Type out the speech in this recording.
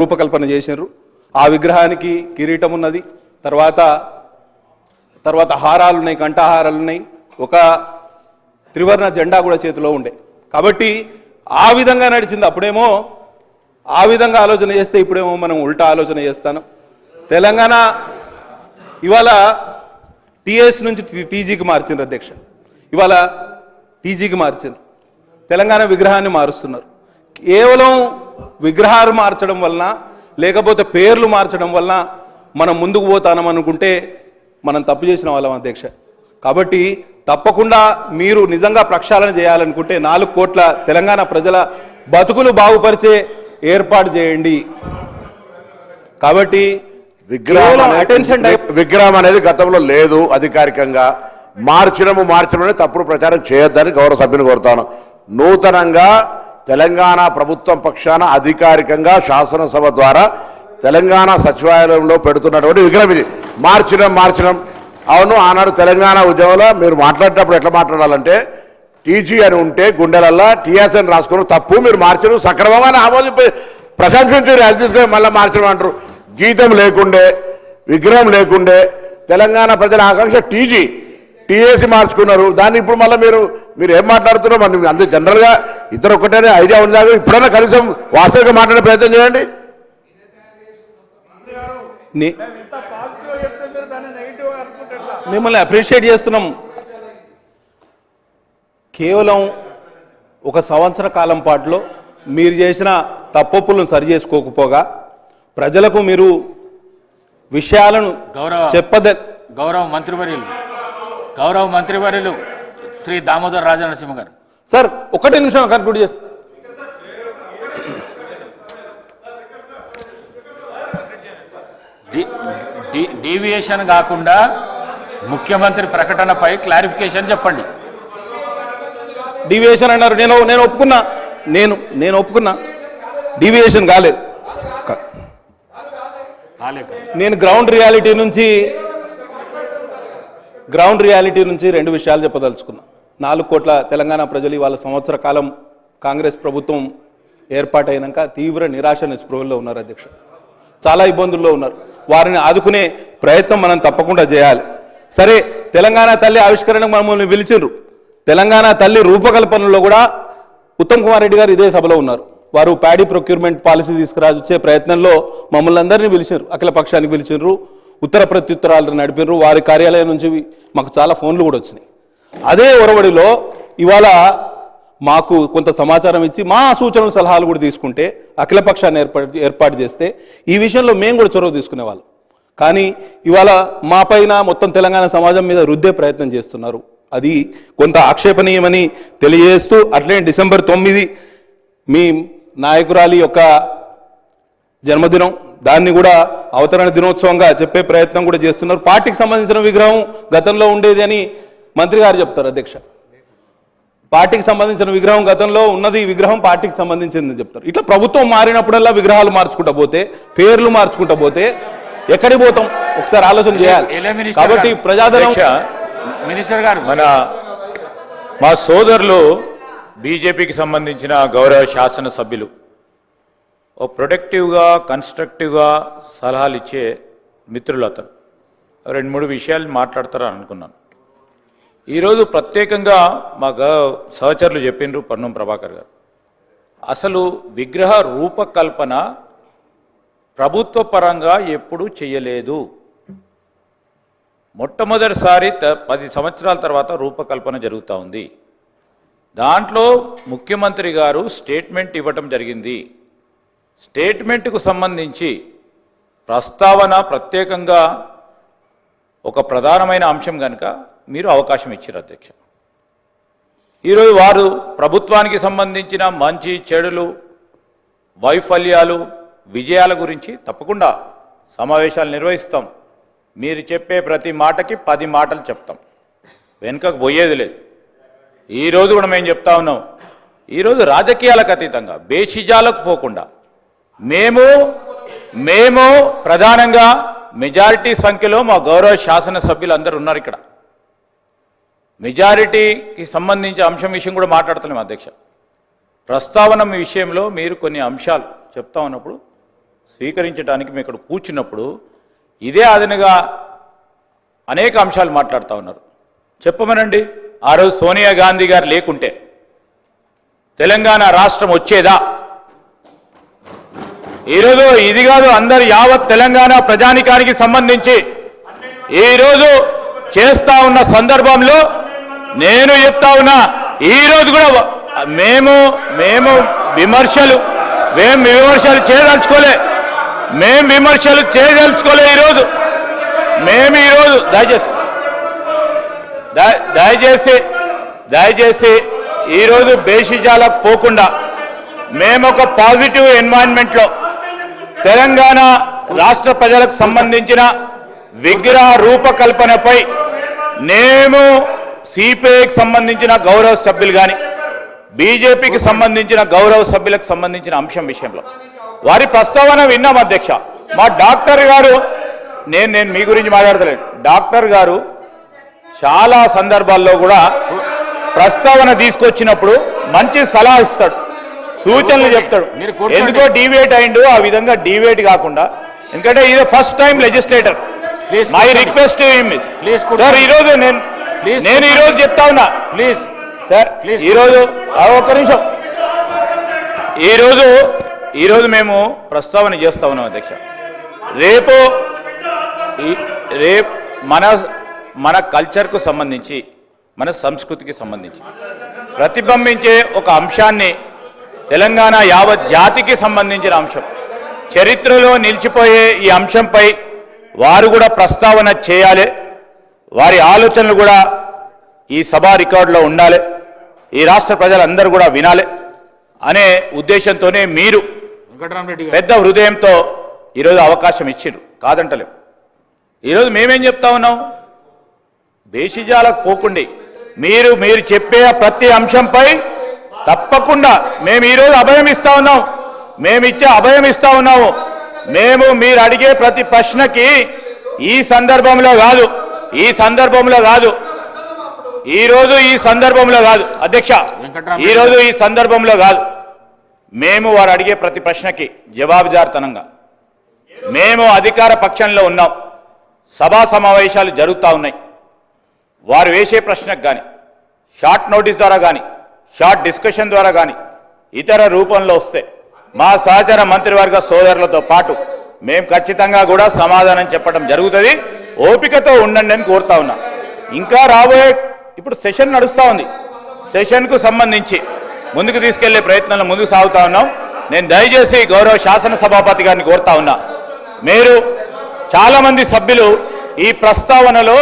రూపకల్పన చేసినారు. ఆ విగ్రహానికి కిరీటం ఉన్నది. తర్వాత తర్వాత హారాలు ఉన్నాయి కంఠహారాలు ఉన్నాయి. ఒక త్రివర్ణ జెండా కూడా చేతిలో ఉండే. కాబట్టి ఆ విధంగా నడిచింది. అప్పుడేమో ఆ విధంగా ఆలోచన చేస్తే ఇప్పుడేమో మనం ఉల్టా ఆలోచన చేస్తాను. తెలంగాణ ఇవాళ టీఎస్ నుంచి టీజీకి మార్చిండ్రు అధ్యక్ష. ఇవాళ టీజీకి మార్చిండ్రు తెలంగాణ విగ్రహాన్ని మారుస్తున్నారు. కేవలం విగ్రహాలు మార్చడం వలన లేకపోతే పేర్లు మార్చడం వలన మనం ముందుకు పోతానం అనుకుంటే మనం తప్పు చేసిన వాళ్ళం అధ్యక్ష. కాబట్టి తప్పకుండా మీరు నిజంగా ప్రక్షాళన చేయాలనుకుంటే నాలుగు కోట్ల తెలంగాణ ప్రజల బతుకులు బాగుపరిచే ఏర్పాటు చేయండి. కాబట్టి విగ్రహం అటెన్షన్ విగ్రహం అనేది గతంలో లేదు అధికారికంగా. మార్చడము మార్చడం అనేది తప్పుడు ప్రచారం చేయొద్దని గౌరవ సభ్యుని కోరుతాను. నూతనంగా తెలంగాణ ప్రభుత్వం పక్షాన అధికారికంగా శాసనసభ ద్వారా తెలంగాణ సచివాలయంలో పెడుతున్నటువంటి విగ్రహం ఇది. మార్చడం మార్చడం అవును ఆనాడు తెలంగాణ ఉద్యమంలో మీరు మాట్లాడేటప్పుడు ఎట్లా మాట్లాడాలంటే టీజీ అని ఉంటే గుండెలల్లా టీఎస్ అని రాసుకుని తప్పు మీరు మార్చరు సక్రమంగా ఆమోదింపి ప్రశంసించారు అది తీసుకొని మళ్ళీ మార్చడం అంటారు. గీతం లేకుండే విగ్రహం లేకుండే తెలంగాణ ప్రజల ఆకాంక్ష టీజీ. టీఏసీ మార్చుకున్నారు. దాన్ని ఇప్పుడు మళ్ళీ మీరు మీరు ఏం మాట్లాడుతున్నారో మరి అంతే జనరల్గా ఇద్దరు ఒకటేనే ఐడియా ఉందా ఇప్పుడైనా కనీసం వాస్తవికంగా మాట్లాడే ప్రయత్నం చేయండి. ని- మిమ్మల్ని అప్రిషియేట్ చేస్తున్నాం. కేవలం ఒక సంవత్సర కాలం పాటులో మీరు చేసిన తప్పొప్పులను సరి చేసుకోకపోగా ప్రజలకు మీరు విషయాలను గౌరవ చెప్పద గౌరవ మంత్రివర్యులు గౌరవ మంత్రివర్యులు శ్రీ దామోదర్ రాజనరసింహ గారు. సార్ ఒకటే నిమిషం కన్క్లూడ్ చేస్తా. డీవియేషన్ కాకుండా ముఖ్యమంత్రి ప్రకటనపై క్లారిఫికేషన్ చెప్పండి. డీవియేషన్ అన్నారు. నేను నేను ఒప్పుకున్నా. నేను నేను ఒప్పుకున్నా. డీవియేషన్ కాలేదు. నేను గ్రౌండ్ రియాలిటీ నుంచి గ్రౌండ్ రియాలిటీ నుంచి రెండు విషయాలు చెప్పదలుచుకున్నా. నాలుగు కోట్ల తెలంగాణ ప్రజలు ఇవాళ సంవత్సర కాలం కాంగ్రెస్ ప్రభుత్వం ఏర్పాటైనాక తీవ్ర నిరాశ నిస్పృహల్లో ఉన్నారు అధ్యక్ష. చాలా ఇబ్బందుల్లో ఉన్నారు. వారిని ఆదుకునే ప్రయత్నం మనం తప్పకుండా చేయాలి. సరే తెలంగాణ తల్లి ఆవిష్కరణకు మమ్మల్ని పిలిచిండ్రు. తెలంగాణ తల్లి రూపకల్పనలో కూడా ఉత్తమ్ కుమార్ రెడ్డి గారు ఇదే సభలో ఉన్నారు. వారు ప్యాడీ ప్రొక్యూర్మెంట్ పాలసీ తీసుకురాజొచ్చే ప్రయత్నంలో మమ్మల్ని అందరినీ పిలిచారు అఖిల పక్షానికి పిలిచిండ్రు. ఉత్తర ప్రత్యుత్తరాలు నడిపినారు వారి కార్యాలయం నుంచి మాకు చాలా ఫోన్లు కూడా వచ్చినాయి. అదే ఒరవడిలో ఇవాళ మాకు కొంత సమాచారం ఇచ్చి మా సూచనలు సలహాలు కూడా తీసుకుంటే అఖిలపక్షాన్ని ఏర్పాటు ఏర్పాటు చేస్తే ఈ విషయంలో మేము కూడా చొరవ తీసుకునేవాళ్ళం కానీ ఇవాళ మా పైన మొత్తం తెలంగాణ సమాజం మీద రుద్దే ప్రయత్నం చేస్తున్నారు. అది కొంత ఆక్షేపణీయమని తెలియజేస్తూ అట్లే డిసెంబర్ తొమ్మిది మీ నాయకురాలి యొక్క జన్మదినం దాన్ని కూడా అవతరణ దినోత్సవంగా చెప్పే ప్రయత్నం కూడా చేస్తున్నారు. పార్టీకి సంబంధించిన విగ్రహం గతంలో ఉండేది అని మంత్రి గారు చెప్తారు అధ్యక్ష. పార్టీకి సంబంధించిన విగ్రహం గతంలో ఉన్నది విగ్రహం పార్టీకి సంబంధించిందని చెప్తారు. ఇట్లా ప్రభుత్వం మారినప్పుడల్లా విగ్రహాలు మార్చుకుంటా పోతే పేర్లు మార్చుకుంటా పోతే ఎక్కడికి పోతాం? ఒకసారి ఆలోచన చేయాలి. కాబట్టి. ప్రజాధనం అధ్యక్ష, మినిస్టర్ గారు. మన మా సోదరులు బీజేపీకి సంబంధించిన గౌరవ శాసనసభ్యులు. ఓ ప్రొడక్టివ్గా కన్స్ట్రక్టివ్గా సలహాలు ఇచ్చే మిత్రులు అతను రెండు మూడు విషయాలు మాట్లాడతారని అనుకున్నాను ఈరోజు ప్రత్యేకంగా మా గ సహచరులు చెప్పిండ్రు పన్నం ప్రభాకర్ గారు. అసలు విగ్రహ రూపకల్పన ప్రభుత్వ పరంగా ఎప్పుడూ చేయలేదు మొట్టమొదటిసారి త- పది సంవత్సరాల తర్వాత రూపకల్పన జరుగుతూ ఉంది. దాంట్లో ముఖ్యమంత్రి గారు స్టేట్మెంట్ ఇవ్వటం జరిగింది. స్టేట్మెంట్కు సంబంధించి ప్రస్తావన ప్రత్యేకంగా ఒక ప్రధానమైన అంశం కనుక మీరు అవకాశం ఇచ్చారు అధ్యక్ష. ఈరోజు వారు ప్రభుత్వానికి సంబంధించిన మంచి చెడులు వైఫల్యాలు విజయాల గురించి తప్పకుండా సమావేశాలు నిర్వహిస్తాం. మీరు చెప్పే ప్రతి మాటకి పది మాటలు చెప్తాం. వెనుకకు పోయేది లేదు. ఈరోజు కూడా మేము చెప్తా ఉన్నాం. ఈరోజు రాజకీయాలకు అతీతంగా బేషిజాలకు పోకుండా మేము మేము ప్రధానంగా మెజారిటీ సంఖ్యలో మా గౌరవ శాసనసభ్యులు అందరూ ఉన్నారు ఇక్కడ. మెజారిటీకి సంబంధించి అంశం విషయం కూడా మాట్లాడుతున్నాం అధ్యక్ష. ప్రస్తావన విషయంలో మీరు కొన్ని అంశాలు చెప్తా ఉన్నప్పుడు స్వీకరించడానికి మేము ఇక్కడ కూర్చున్నప్పుడు ఇదే అదనగా అనేక అంశాలు మాట్లాడుతూ ఉన్నారు. చెప్పమనండి ఆ రోజు సోనియా గాంధీ గారు లేకుంటే తెలంగాణ రాష్ట్రం వచ్చేదా? ఈరోజు ఇది కాదు అందరు యావత్ తెలంగాణ ప్రజానికానికి సంబంధించి ఈరోజు చేస్తా ఉన్న సందర్భంలో నేను చెప్తా ఉన్నా ఈరోజు కూడా మేము మేము విమర్శలు మేము విమర్శలు చేయదలుచుకోలే. మేము విమర్శలు చేయదలుచుకోలే ఈరోజు. మేము ఈరోజు దయచేసి దయచేసి దయచేసి ఈరోజు బేషిజాలకు పోకుండా మేము ఒక పాజిటివ్ ఎన్వైరన్మెంట్లో తెలంగాణ రాష్ట్ర ప్రజలకు సంబంధించిన విగ్రహ రూపకల్పనపై మేము సిపిఐకి సంబంధించిన గౌరవ సభ్యులు కానీ బీజేపీకి సంబంధించిన గౌరవ సభ్యులకు సంబంధించిన అంశం విషయంలో. వారి ప్రస్తావన విన్నాం అధ్యక్ష. మా డాక్టర్ గారు నేను నేను మీ గురించి మాట్లాడతలేను డాక్టర్ గారు చాలా సందర్భాల్లో కూడా ప్రస్తావన తీసుకొచ్చినప్పుడు మంచి సలహా ఇస్తాడు. సూచనలు చెప్తాడు. ఎందుకో డివేట్ అయిండు ఆ విధంగా డివేట్ కాకుండా. ఎందుకంటే ఇది first time legislator my. Request. Sir ఈరోజు నేను నేను ఈరోజు చెప్తా ఉన్నా. Please sir Please. ఈరోజు ఒక్క నిమిషం. ఈరోజు ఈరోజు మేము ప్రస్తావన చేస్తా ఉన్నాం అధ్యక్ష. రేపు ఈ రేపు మన మన కల్చర్కు సంబంధించి మన సంస్కృతికి సంబంధించి ప్రతిబింబించే ఒక అంశాన్ని తెలంగాణ యావత్ జాతికి సంబంధించిన అంశం. చరిత్రలో నిలిచిపోయే ఈ అంశంపై వారు కూడా ప్రస్తావన చేయాలి. వారి ఆలోచనలు కూడా ఈ సభా రికార్డులో ఉండాలి. ఈ రాష్ట్ర ప్రజలందరూ కూడా వినాలి అనే ఉద్దేశంతోనే మీరు పెద్ద హృదయంతో ఈరోజు అవకాశం ఇచ్చిండ్రు. కాదంటలేం. ఈరోజు మేమేం చెప్తా ఉన్నాం? బేషిజాలకు పోకుండి. మీరు మీరు చెప్పే ప్రతి అంశంపై తప్పకుండా మేము ఈరోజు అభయం ఇస్తా ఉన్నాం. మేము ఇచ్చే అభయం ఇస్తా ఉన్నాము. మేము మీరు అడిగే ప్రతి ప్రశ్నకి ఈ సందర్భంలో కాదు ఈ సందర్భంలో కాదు ఈ రోజు ఈ సందర్భంలో కాదు. అధ్యక్ష వెంకట్రామరెడ్డి ఈ రోజు ఈ సందర్భంలో కాదు. మేము వారు అడిగే ప్రతి ప్రశ్నకి జవాబుదారితనంగా మేము అధికార పక్షంలో ఉన్నాం. సభా సమావేశాలు జరుగుతూ ఉన్నాయి. వారు వేసే ప్రశ్నకు కానీ షార్ట్ నోటీస్ ద్వారా కానీ షార్ట్ డిస్కషన్ ద్వారా కానీ ఇతర రూపంలో వస్తే మా సహచర మంత్రివర్గ సోదరులతో పాటు మేము ఖచ్చితంగా కూడా సమాధానం చెప్పడం జరుగుతుంది. ఓపికతో ఉండండి అని కోరుతా ఉన్నా. ఇంకా రాబోయే ఇప్పుడు సెషన్ నడుస్తూ ఉంది. సెషన్కు సంబంధించి ముందుకు తీసుకెళ్ళే ప్రయత్నంలో ముందుకు సాగుతా ఉన్నాం. నేను దయచేసి గౌరవ శాసన సభాపతి గారిని కోరుతా ఉన్నా. మీరు చాలామంది సభ్యులు ఈ ప్రస్తావనలో